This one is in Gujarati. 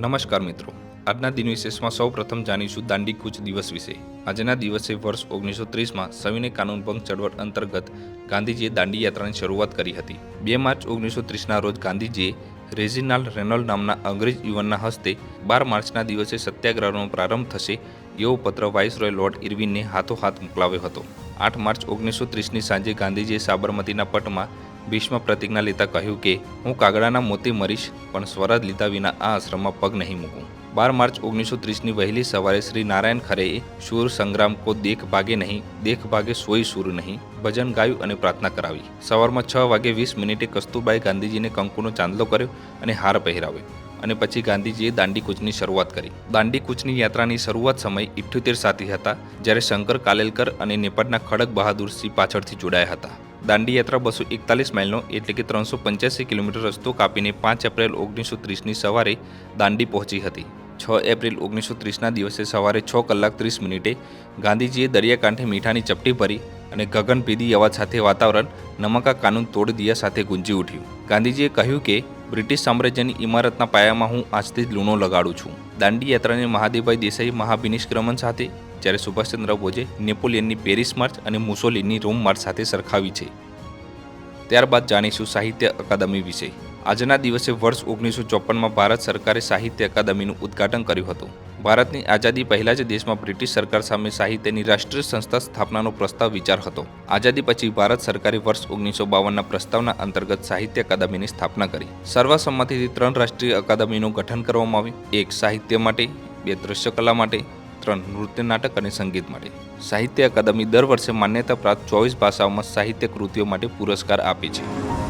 નમસ્કાર મિત્રો. આજના દિન વિશેષમાં સૌ પ્રથમ જાણીશું દાંડી કૂચ દિવસ વિશે. આજના દિવસે વર્ષ ઓગણીસો ત્રીસમાં સવિનય કાનૂન ભંગ ચળવળ અંતર્ગત ગાંધીજીએ દાંડી યાત્રાની શરૂઆત કરી હતી. બે માર્ચ ઓગણીસો ત્રીસના રોજ ગાંધીજીએ રેજિનાલ્ડ રેનોલ્ડ નામના અંગ્રેજ યુવાનના હસ્તે બાર માર્ચના દિવસે સત્યાગ્રહનો પ્રારંભ થશે એવો પત્ર વાઇસરોય લોર્ડ ઇરવિનને હાથોહાથ મોકલાવ્યો હતો. આઠ માર્ચ ઓગણીસો ત્રીસની સાંજે ગાંધીજીએ સાબરમતીના પટમાં ભીષ્મ પ્રતિજ્ઞા લેતા કહ્યું કે, હું કાગડાના મોતી મરીશ, પણ સ્વરાજ લીધા વિના આ આશ્રમમાં પગ નહીં મૂકું. બાર માર્ચ ઓગણીસો ત્રીસની વહેલી સવારે શ્રી નારાયણ ખરેએ શૂર સંગ્રામ કો દેખ ભાગે નહીં, દેખ ભાગે સોઈ સૂર નહીં, ભજન ગાયું અને પ્રાર્થના કરાવી. સવારમાં છ વાગે વીસ મિનિટે કસ્તુરબાઈ ગાંધીજીને કંકુનો ચાંદલો કર્યો અને હાર પહેરાવ્યો. અને પછી ગાંધીજીએ દાંડીકૂચની શરૂઆત કરી. દાંડીકૂચની યાત્રાની શરૂઆત સમય ઇઠ્યોતેર સાથી હતા, જ્યારે શંકર, કાલેલકર અને નેપાળના ખડક બહાદુર સિંહ પાછળથી જોડાયા હતા. દાંડી યાત્રા બસો એકતાલીસ માઇલનો, એટલે કે ત્રણસો પંચ્યાસી કિલોમીટર રસ્તો કાપીને પાંચ એપ્રિલ ઓગણીસો ત્રીસની સવારે દાંડી પહોંચી હતી. છ એપ્રિલ ઓગણીસો ત્રીસના દિવસે સવારે છ કલાક ત્રીસ મિનિટે ગાંધીજીએ દરિયાકાંઠે મીઠાની ચપટી ભરી અને ગગનભેદી અવાજ સાથે વાતાવરણ નમકા કાનૂન તોડ દિયા સાથે ગુંજી ઉઠ્યું. ગાંધીજીએ કહ્યું કે બ્રિટિશ સામ્રાજ્યની ઇમારતના પાયામાં હું આજથી જ લૂણો લગાડું છું. દાંડી યાત્રાને મહાદેવભાઈ દેસાઈ મહાભિનિષ્ક્રમણ સાથે, જ્યારે સુભાષચંદ્ર બોઝે નેપોલિયનની પેરિસ માર્ચ અને મુસોલિનની રોમ માર્ચ સાથે સરખાવી છે. ત્યારબાદ જાણીશું સાહિત્ય અકાદમી વિશે. આજના દિવસે વર્ષ ઓગણીસો ચોપનમાં ભારત સરકારે સાહિત્ય અકાદમીનું ઉદ્ઘાટન કર્યું હતું. ભારતની આઝાદી પહેલાં જ દેશમાં બ્રિટિશ સરકાર સામે સાહિત્યની રાષ્ટ્રીય સંસ્થા સ્થાપનાનો પ્રસ્તાવ વિચાર હતો. આઝાદી પછી ભારત સરકારે વર્ષ ઓગણીસો બાવનના પ્રસ્તાવના અંતર્ગત સાહિત્ય અકાદમીની સ્થાપના કરી. સર્વસંમતિથી ત્રણ રાષ્ટ્રીય અકાદમીનું ગઠન કરવામાં આવ્યું. એક સાહિત્ય માટે, બે દ્રશ્યકલા માટે, ત્રણ નૃત્ય નાટક અને સંગીત માટે. સાહિત્ય અકાદમી દર વર્ષે માન્યતા પ્રાપ્ત ચોવીસ ભાષાઓમાં સાહિત્ય કૃતિઓ માટે પુરસ્કાર આપે છે.